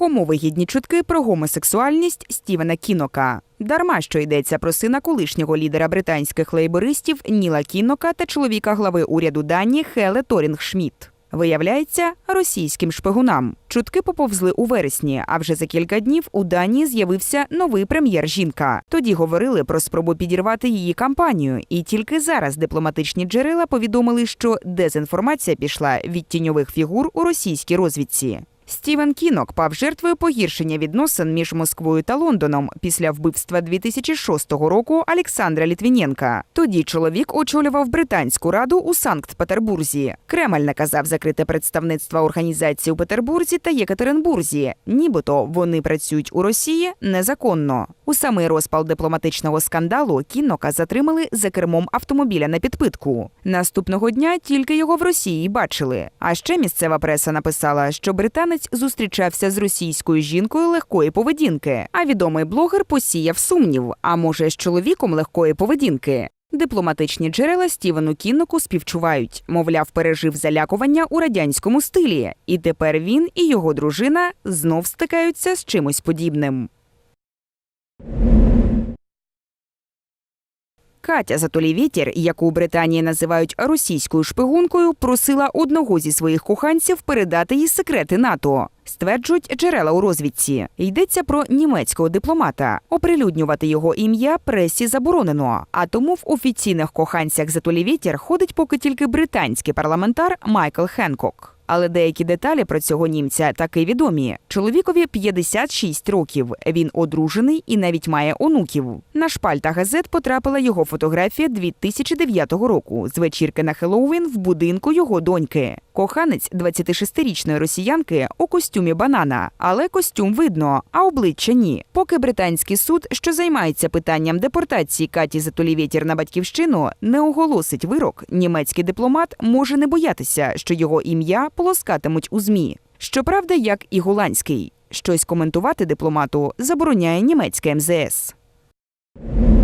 Кому вигідні чутки про гомосексуальність Стівена Кінока? Дарма що йдеться про сина колишнього лідера британських лейбористів Ніла Кінока та чоловіка глави уряду Данії Хеле Торінг Шмідт. Виявляється, російським шпигунам чутки поповзли у вересні. А вже за кілька днів у Данії з'явився новий прем'єр-жінка. Тоді говорили про спробу підірвати її кампанію, і тільки зараз дипломатичні джерела повідомили, що дезінформація пішла від тіньових фігур у російській розвідці. Стівен Кінок пав жертвою погіршення відносин між Москвою та Лондоном після вбивства 2006 року Олександра Літвінєнка. Тоді чоловік очолював британську раду у Санкт-Петербурзі. Кремль наказав закрити представництва організації у Петербурзі та Єкатеринбурзі. Нібито вони працюють у Росії незаконно. У самий розпал дипломатичного скандалу Кінока затримали за кермом автомобіля на підпитку. Наступного дня тільки його в Росії бачили. А ще місцева преса написала, що британець зустрічався з російською жінкою легкої поведінки. А відомий блогер посіяв сумнів. А може, з чоловіком легкої поведінки. Дипломатичні джерела Стівену Кінноку співчувають, мовляв, пережив залякування у радянському стилі, і тепер він і його дружина знов стикаються з чимось подібним. Катя Затолівєтєр, яку у Британії називають російською шпигункою, просила одного зі своїх коханців передати їй секрети НАТО. Стверджують джерела у розвідці. Йдеться про німецького дипломата. Оприлюднювати його ім'я пресі заборонено. А тому в офіційних коханцях Затолівєтєр ходить поки тільки британський парламентар Майкл Хенкок. Але деякі деталі про цього німця таки відомі. Чоловікові 56 років. Він одружений і навіть має онуків. На шпальта газет потрапила його фотографія 2009 року з вечірки на Хеллоуін в будинку його доньки. Коханець 26-річної росіянки у костюмі банана, але костюм видно, а обличчя ні. Поки британський суд, що займається питанням депортації Каті Затолівєтір на батьківщину, не оголосить вирок, німецький дипломат може не боятися, що його ім'я полоскатимуть у змі. Щоправда, як і голландський. Щось коментувати дипломату забороняє німецьке МЗС.